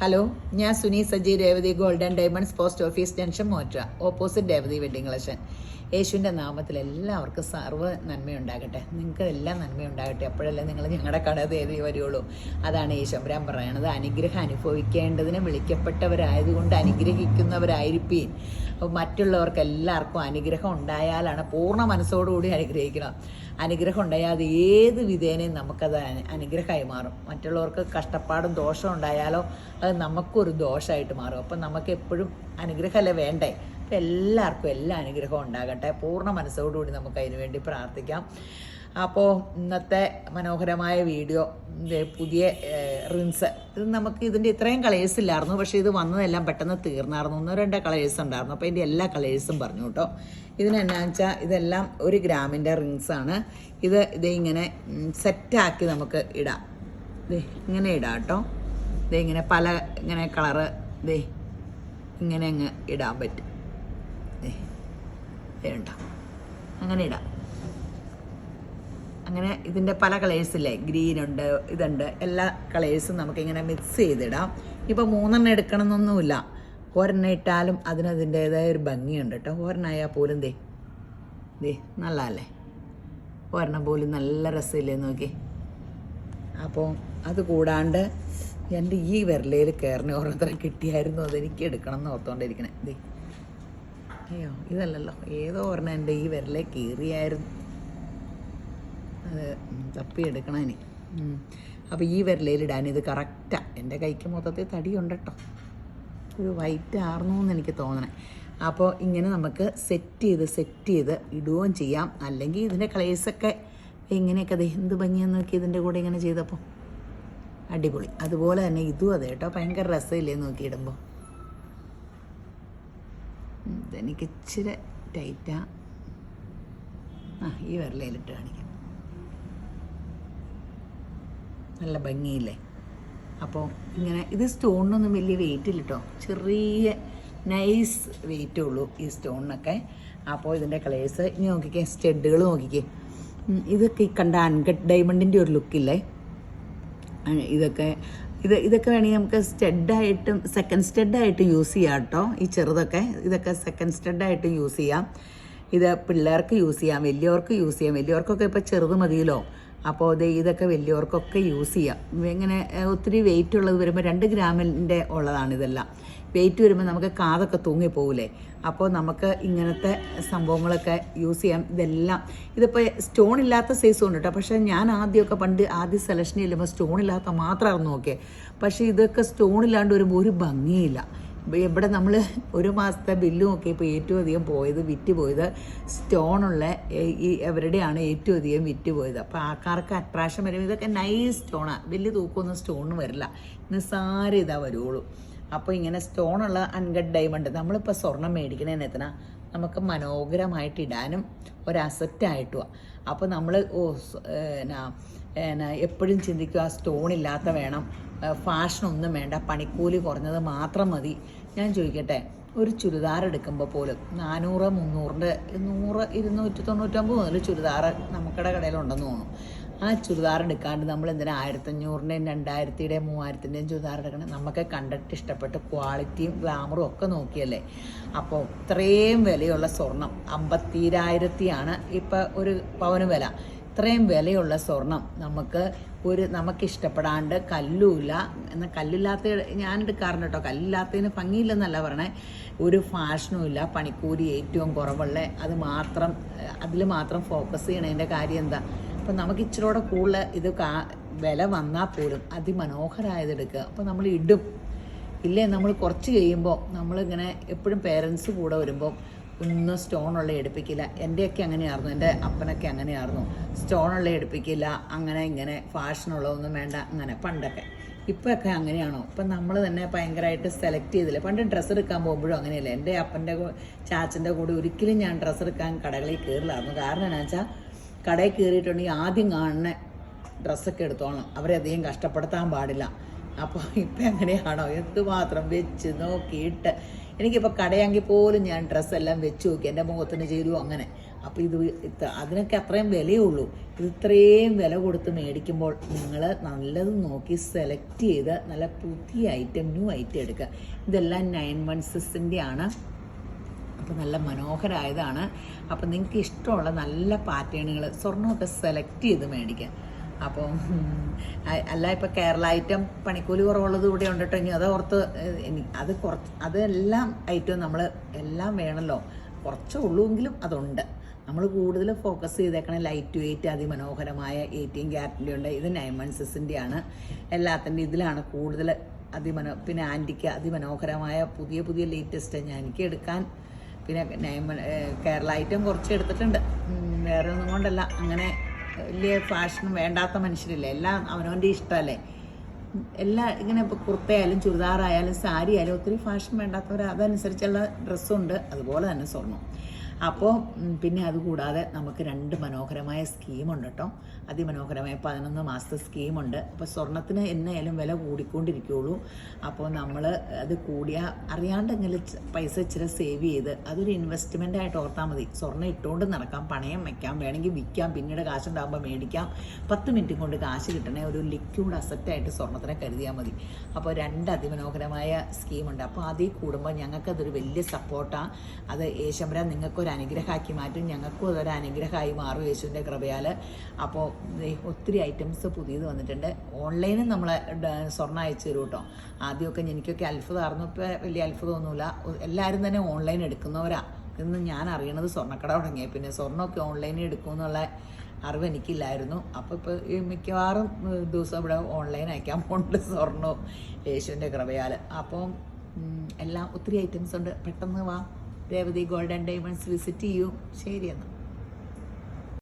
Hello ഞാൻ Suni Saji Revathi golden diamonds post office junction മോറ്റ opposite Revathi wedding collection. യേശുവിന്റെ നാമത്തിൽ എല്ലാവർക്കും സർവ നന്മയുണ്ടാകട്ടെ. നിങ്ങൾക്ക് എല്ലാം നന്മയുണ്ടാകട്ടെ. അപ്പോഴല്ലേ നിങ്ങൾ ഞങ്ങളുടെ കട തേടി വരുള്ളൂ? അതാണ് ഈശംബരാൻ പറയണത്. അനുഗ്രഹം അനുഭവിക്കേണ്ടതിന് വിളിക്കപ്പെട്ടവരായതുകൊണ്ട് അനുഗ്രഹിക്കുന്നവരായിരിക്കും അപ്പോൾ മറ്റുള്ളവർക്ക് എല്ലാവർക്കും അനുഗ്രഹം ഉണ്ടായാലാണ് പൂർണ മനസ്സോടുകൂടി അനുഗ്രഹിക്കണം. അനുഗ്രഹം ഉണ്ടായാൽ ഏത് വിധേനയും നമുക്കത് അനുഗ്രഹമായി മാറും. മറ്റുള്ളവർക്ക് കഷ്ടപ്പാടും ദോഷം ഉണ്ടായാലോ അത് നമുക്കൊരു ദോഷമായിട്ട് മാറും. അപ്പം നമുക്ക് എപ്പോഴും അനുഗ്രഹമല്ലേ വേണ്ടേ? അപ്പം എല്ലാവർക്കും എല്ലാ അനുഗ്രഹവും ഉണ്ടാകട്ടെ. പൂർണ മനസ്സോടുകൂടി നമുക്ക് അതിനു വേണ്ടി പ്രാർത്ഥിക്കാം. അപ്പോൾ ഇന്നത്തെ മനോഹരമായ വീഡിയോ പുതിയ റിൻസ്. ഇത് നമുക്ക് ഇതിന്റെ ഇത്രയും കളേഴ്സ് ഇല്ലായിരുന്നു. പക്ഷേ ഇത് വന്നതെല്ലാം പെട്ടെന്ന് തീർന്നായിരുന്നു. ഒന്നോ രണ്ടോ കളേഴ്സ് ഉണ്ടായിരുന്നു. അപ്പോൾ ഇതിന്റെ എല്ലാ കളേഴ്സും പറഞ്ഞു കേട്ടോ. ഇതിനെന്നാ വെച്ചാൽ ഇതെല്ലാം ഒരു ഗ്രാമിന്റെ റിങ്സ് ആണ്. ഇത് ഇത് ഇങ്ങനെ സെറ്റാക്കി നമുക്ക് ഇടാം. ദേ ഇങ്ങനെ ഇടാം കേട്ടോ. ദേ ഇങ്ങനെ പല ഇങ്ങനെ കളറ് ദേ ഇങ്ങനെ അങ്ങ് ഇടാൻ പറ്റും. വേണ്ട. അങ്ങനെ ഇടാം. അങ്ങനെ ഇതിന്റെ പല കളേഴ്സില്ലേ ഗ്രീൻ ഉണ്ട് ഇതുണ്ട്. എല്ലാ കളേഴ്സും നമുക്കിങ്ങനെ മിക്സ് ചെയ്തിടാം. ഇപ്പോൾ മൂന്നെണ്ണം എടുക്കണം എന്നൊന്നുമില്ല ഒരെണ്ണം ഇട്ടാലും അതിനതിന്റേതായ ഒരു ഭംഗിയുണ്ട് കേട്ടോ. ഒരെണ്ണമായാൽ പോലും ദേ ദേ നല്ലതല്ലേ? ഒരെണ്ണം പോലും നല്ല രസമില്ലേ നോക്കി? അപ്പോൾ അത് കൂടാണ്ട് എന്റെ ഈ വിരലയിൽ കയറിന് ഓരോരുത്തരെ കിട്ടിയായിരുന്നു അതെനിക്ക് എടുക്കണം എന്ന് ഓർത്തുകൊണ്ടിരിക്കണേ ദേ അയ്യോ ഇതല്ലല്ലോ. ഏതോ ഒരെണ്ണം എന്റെ ഈ വിരലെ കീറിയായിരുന്നു. അത് തപ്പിയെടുക്കണം ഇനി. അപ്പോൾ ഈ വിരലയിലിടാൻ ഇത് കറക്റ്റാണ് എന്റെ കൈക്ക് മൊത്തത്തിൽ തടിയുണ്ട് കേട്ടോ. ഒരു വൈറ്റ് ആർന്നു എന്ന് എനിക്ക് തോന്നണേ. അപ്പോൾ ഇങ്ങനെ നമുക്ക് സെറ്റ് ചെയ്ത് സെറ്റ് ചെയ്ത് ഇടുകയും ചെയ്യാം. അല്ലെങ്കിൽ ഇതിന്റെ കളേഴ്സൊക്കെ എങ്ങനെയൊക്കെ ദേ എന്ത് ഭംഗിയാന്ന് നോക്കി ഇതിന്റെ കൂടെ ഇങ്ങനെ ചെയ്തപ്പോൾ. അടിപൊളി. അതുപോലെ തന്നെ ഇതും അതെ കേട്ടോ. ഭയങ്കര രസമില്ലേ നോക്കിയിടുമ്പോൾ ഇതെനിക്ക് ഇച്ചിരി ടൈറ്റാ. ആ ഈ വിരലയിലിട്ട് കാണിക്കാം. നല്ല ഭംഗിയില്ലേ? അപ്പോൾ ഇങ്ങനെ ഇത് സ്റ്റോണിനൊന്നും വലിയ വെയിറ്റ് ഇല്ല കേട്ടോ ചെറിയ നൈസ് വെയിറ്റേ ഉള്ളൂ ഈ സ്റ്റോണിനൊക്കെ. അപ്പോൾ ഇതിന്റെ കളേഴ്സ് ഇനി നോക്കിക്കേ സ്റ്റെഡുകൾ നോക്കിക്കേ. ഇതൊക്കെ ഈ കണ്ട അൺകട്ട് ഡയമണ്ടിന്റെ ഒരു ലുക്കില്ലേ? ഇതൊക്കെ ഇത് ഇതൊക്കെ വേണമെങ്കിൽ നമുക്ക് സ്റ്റെഡായിട്ടും സെക്കൻഡ് സ്റ്റെഡായിട്ട് യൂസ് ചെയ്യാം കേട്ടോ ഈ ചെറുതൊക്കെ ഇതൊക്കെ സെക്കൻഡ് സ്റ്റെഡായിട്ട് യൂസ് ചെയ്യാം. ഇത് പിള്ളേർക്ക് യൂസ് ചെയ്യാം വലിയവർക്ക് യൂസ് ചെയ്യാം. വലിയവർക്കൊക്കെ ഇപ്പോൾ ചെറുത് മതിയല്ലോ. അപ്പോൾ ഇത് ഇതൊക്കെ വലിയവർക്കൊക്കെ യൂസ് ചെയ്യാം. ഇങ്ങനെ ഒത്തിരി വെയിറ്റ് ഉള്ളത് വരുമ്പോൾ രണ്ട് ഗ്രാമിന്റെ ഉള്ളതാണ് ഇതെല്ലാം. വെയിറ്റ് വരുമ്പോൾ നമുക്ക് കാതൊക്കെ തൂങ്ങിപ്പോകില്ലേ അപ്പോൾ നമുക്ക് ഇങ്ങനത്തെ സംഭവങ്ങളൊക്കെ യൂസ് ചെയ്യാം. ഇതെല്ലാം ഇതിപ്പോൾ സ്റ്റോൺ ഇല്ലാത്ത സൈസും ഉണ്ട് കേട്ടോ പക്ഷേ ഞാൻ ആദ്യമൊക്കെ പണ്ട് ആദ്യം സെലക്ഷൻ ചെല്ലുമ്പോൾ സ്റ്റോൺ ഇല്ലാത്ത മാത്രമായിരുന്നു നോക്കിയത് പക്ഷേ ഇതൊക്കെ സ്റ്റോൺ ഇല്ലാണ്ട് വരുമ്പോൾ ഒരു ഭംഗിയില്ല. ഇവിടെ നമ്മൾ ഒരു മാസത്തെ ബില്ല് നോക്കിയപ്പോൾ ഏറ്റവും അധികം പോയത് വിറ്റ് പോയത് സ്റ്റോണുള്ള ഈ എവരുടെയാണ് ഏറ്റവും അധികം വിറ്റ് പോയത്. അപ്പോൾ ആൾക്കാർക്ക് അട്രാക്ഷൻ വരും ഇതൊക്കെ നൈസ് സ്റ്റോണാണ് വലിയ തൂക്കമൊന്നും സ്റ്റോണിന് വരില്ല. നിസ്സാര ഇതാ വരുള്ളൂ അപ്പോൾ ഇങ്ങനെ സ്റ്റോണുള്ള അൺകട്ട് ഡയമണ്ട് നമ്മളിപ്പോൾ സ്വർണം മേടിക്കണേന്ന് എത്തണ നമുക്ക് മനോഹരമായിട്ട് ഇടാനും ഒരു അസറ്റായിട്ടുമാണ് അപ്പോൾ നമ്മൾ ഓ എന്നാ എന്നാ എപ്പോഴും ചിന്തിക്കുക സ്റ്റോൺ ഇല്ലാത്ത വേണം ഫാഷനൊന്നും വേണ്ട പണിക്കൂലി കുറഞ്ഞത് മാത്രം മതി. ഞാൻ ചോദിക്കട്ടെ ഒരു ചുരിദാർ എടുക്കുമ്പോൾ പോലും നാനൂറ് മുന്നൂറിന്റെ നൂറ് ഇരുന്നൂറ്റി തൊണ്ണൂറ്റൊമ്പത് മുതൽ ചുരിദാർ നമുക്കിടെ കടയിലുണ്ടെന്ന് തോന്നുന്നു ആ ചുരിദാർ എടുക്കാണ്ട് നമ്മൾ എന്തിനാ ആയിരത്തഞ്ഞൂറിന്റെയും രണ്ടായിരത്തിയുടെയും മൂവായിരത്തിന്റെയും ചുരിദാർ എടുക്കണം? നമുക്ക് കണ്ടിട്ട് ഇഷ്ടപ്പെട്ട് ക്വാളിറ്റിയും ഗ്ലാമറും ഒക്കെ നോക്കിയല്ലേ? അപ്പോൾ ഇത്രയും വിലയുള്ള സ്വർണം അമ്പത്തിരായിരത്തിയാണ് ഇപ്പോൾ ഒരു പവന് വില. ഇത്രയും വിലയുള്ള സ്വർണം നമുക്ക് ഒരു നമുക്ക് ഇഷ്ടപ്പെടാണ്ട് കല്ലുമില്ല. എന്നാൽ കല്ലില്ലാത്ത ഞാൻ എടുക്കാറുണ്ട് കേട്ടോ കല്ലില്ലാത്തതിന് ഭംഗിയില്ലെന്നല്ല പറയണേ. ഒരു ഫാഷനുമില്ല പണിക്കൂലി ഏറ്റവും കുറവുള്ള. അത് മാത്രം അതിൽ മാത്രം ഫോക്കസ് ചെയ്യണതിന്റെ കാര്യം എന്താ? അപ്പം നമുക്ക് ഇച്ചിരൂടെ കൂടുതൽ ഇത് കാ വില വന്നാൽ പോലും അതിമനോഹരമായത് എടുക്കുക അപ്പോൾ നമ്മൾ ഇടും. ഇല്ലേ? നമ്മൾ കുറച്ച് കഴിയുമ്പോൾ നമ്മളിങ്ങനെ എപ്പോഴും പേരൻസ് കൂടെ വരുമ്പോൾ ഒന്നും സ്റ്റോണുള്ള എടുപ്പിക്കില്ല. എന്റെയൊക്കെ അങ്ങനെയായിരുന്നു. എന്റെ അപ്പനൊക്കെ അങ്ങനെയായിരുന്നു. സ്റ്റോണുള്ള എടുപ്പിക്കില്ല. അങ്ങനെ ഇങ്ങനെ ഫാഷനുള്ളതൊന്നും വേണ്ട. അങ്ങനെ പണ്ടൊക്കെ. ഇപ്പോഴൊക്കെ അങ്ങനെയാണോ? ഇപ്പം നമ്മൾ തന്നെ ഭയങ്കരമായിട്ട് സെലക്ട് ചെയ്തില്ല? പണ്ട് ഡ്രസ്സ് എടുക്കാൻ പോകുമ്പോഴും അങ്ങനെയല്ല? എന്റെ അപ്പന്റെ ചാച്ചന്റെ കൂടെ ഒരിക്കലും ഞാൻ ഡ്രസ്സ് എടുക്കാൻ കടകളിൽ കയറില്ലായിരുന്നു കാരണം എന്നാ വെച്ചാൽ കടയിൽ കയറിയിട്ടുണ്ടെങ്കിൽ ആദ്യം കാണുന്ന ഡ്രസ്സൊക്കെ എടുത്തോളണം. അവരെ അധികം കഷ്ടപ്പെടുത്താൻ പാടില്ല. അപ്പോൾ ഇപ്പം എങ്ങനെയാണോ? എന്തുമാത്രം വെച്ച് നോക്കിയിട്ട്. എനിക്കിപ്പോൾ കടയാങ്കിൽ പോലും ഞാൻ ഡ്രസ്സെല്ലാം വെച്ച് നോക്കി. എന്റെ മുഖത്തിന് ചേരുമോ അങ്ങനെ. അപ്പോൾ ഇത് അതിനൊക്കെ അത്രയും വിലയുള്ളൂ. ഇത് ഇത്രയും വില കൊടുത്ത് മേടിക്കുമ്പോൾ നിങ്ങൾ നല്ലത് നോക്കി സെലക്ട് ചെയ്ത് നല്ല പുതിയ ഐറ്റം ന്യൂ ഐറ്റം എടുക്കുക. ഇതെല്ലാം നയൻ വൺ സിക്സിന്റെ ആണ്. അപ്പോൾ നല്ല മനോഹരമായതാണ് അപ്പോൾ നിങ്ങൾക്ക് ഇഷ്ടമുള്ള നല്ല പാറ്റേണുകൾ സ്വർണമൊക്കെ സെലക്ട് ചെയ്ത് മേടിക്കാം. അപ്പം അല്ല ഇപ്പോൾ കേരള ഐറ്റം പണിക്കൂലി കുറവുള്ളത് ഇവിടെ ഉണ്ട് കേട്ടോ ഇനി അത് ഓർത്ത് അത് കുറച്ച് അതെല്ലാം ഐറ്റവും നമ്മൾ എല്ലാം വേണമല്ലോ കുറച്ചേ ഉള്ളൂവെങ്കിലും അതുണ്ട്. നമ്മൾ കൂടുതൽ ഫോക്കസ് ചെയ്തേക്കണ ലൈറ്റ് വെയിറ്റ് അതിമനോഹരമായ എയ്റ്റീൻ ക്യാരറ്റിന്റെ ഉണ്ട് ഇത് നയൻ വൺ സിക്സിന്റെ ആണ് എല്ലാത്തിന്റെ ഇതിലാണ് കൂടുതൽ അതിമനോ പിന്നെ ആന്റിക്ക് അതിമനോഹരമായ പുതിയ പുതിയ ലേറ്റസ്റ്റ് ഞാൻ എനിക്ക് എടുക്കാൻ പിന്നെ കേരള ഐറ്റം കുറച്ച് എടുത്തിട്ടുണ്ട്. വേറെ ഒന്നും കൊണ്ടല്ല. അങ്ങനെ വലിയ ഫാഷനും വേണ്ടാത്ത മനുഷ്യരില്ല? എല്ലാം അവനവന്റെ ഇഷ്ടമല്ലേ എല്ലാ ഇങ്ങനെ ഇപ്പോൾ കുർത്തയായാലും ചുരിദാറായാലും സാരി ആയാലും ഒത്തിരി ഫാഷൻ വേണ്ടാത്തവർ അതനുസരിച്ചുള്ള ഡ്രസ്സുണ്ട് അതുപോലെ തന്നെ സ്വർണം. അപ്പോൾ പിന്നെ അതുകൂടാതെ നമുക്ക് രണ്ട് മനോഹരമായ സ്കീമുണ്ട് കേട്ടോ അതിമനോഹരമായ പതിനൊന്ന് മാസത്തെ സ്കീമുണ്ട്. അപ്പോൾ സ്വർണത്തിന് എന്നായാലും വില കൂടിക്കൊണ്ടിരിക്കുകയുള്ളൂ അപ്പോൾ നമ്മൾ അത് കൂടിയ അറിയാണ്ടെങ്കിലും പൈസ ഇച്ചിരി സേവ് ചെയ്ത് അതൊരു ഇൻവെസ്റ്റ്മെന്റ് ആയിട്ട് ഓർത്താൽ മതി. സ്വർണം ഇട്ടുകൊണ്ട് നടക്കാം പണയം വയ്ക്കാം വേണമെങ്കിൽ വിൽക്കാം പിന്നീട് കാശുണ്ടാകുമ്പോൾ മേടിക്കാം. പത്ത് മിനിറ്റ് കൊണ്ട് കാശ് കിട്ടണേ ഒരു ലിക്വിഡ് അസറ്റായിട്ട് സ്വർണത്തിനെ കരുതിയാൽ മതി. അപ്പോൾ രണ്ട് അതിമനോഹരമായ സ്കീമുണ്ട്. അപ്പോൾ അതിൽ കൂടുമ്പോൾ ഞങ്ങൾക്കതൊരു വലിയ സപ്പോർട്ടാണ് അത് യേശമ്പര നിങ്ങൾക്കൊരു അനുഗ്രഹമാക്കി മാറ്റും. ഞങ്ങൾക്കും അതൊരു അനുഗ്രഹമായി മാറും യേശുവിന്റെ കൃപയാൽ അപ്പോൾ ഒത്തിരി ഐറ്റംസ് പുതിയത് വന്നിട്ടുണ്ട്. ഓൺലൈനിൽ നമ്മളെ ഡ- സ്വർണം അയച്ചു തരും കേട്ടോ. ആദ്യമൊക്കെ എനിക്കൊക്കെ അത്ഭുതമായിരുന്നു ഇപ്പോൾ വലിയ അത്ഭുതമൊന്നുമില്ല. എല്ലാവരും തന്നെ ഓൺലൈൻ എടുക്കുന്നവരാ. ഇന്ന് ഞാൻ അറിയണത് സ്വർണക്കട തുടങ്ങിയ. പിന്നെ സ്വർണമൊക്കെ ഓൺലൈനിൽ എടുക്കുമെന്നുള്ള അറിവ് എനിക്കില്ലായിരുന്നു. അപ്പോൾ ഇപ്പോൾ മിക്കവാറും ദിവസം ഇവിടെ ഓൺലൈൻ അയക്കാൻ പോകുന്നുണ്ട് സ്വർണവും യേശുവിന്റെ കൃപയാൽ അപ്പം എല്ലാം ഒത്തിരി ഐറ്റംസ് ഉണ്ട്. പെട്ടെന്ന് വാ. രേവതി ഗോൾഡൻ ഡയമണ്ട്സ് വിസിറ്റ് ചെയ്യൂ. ശരി എന്നാൽ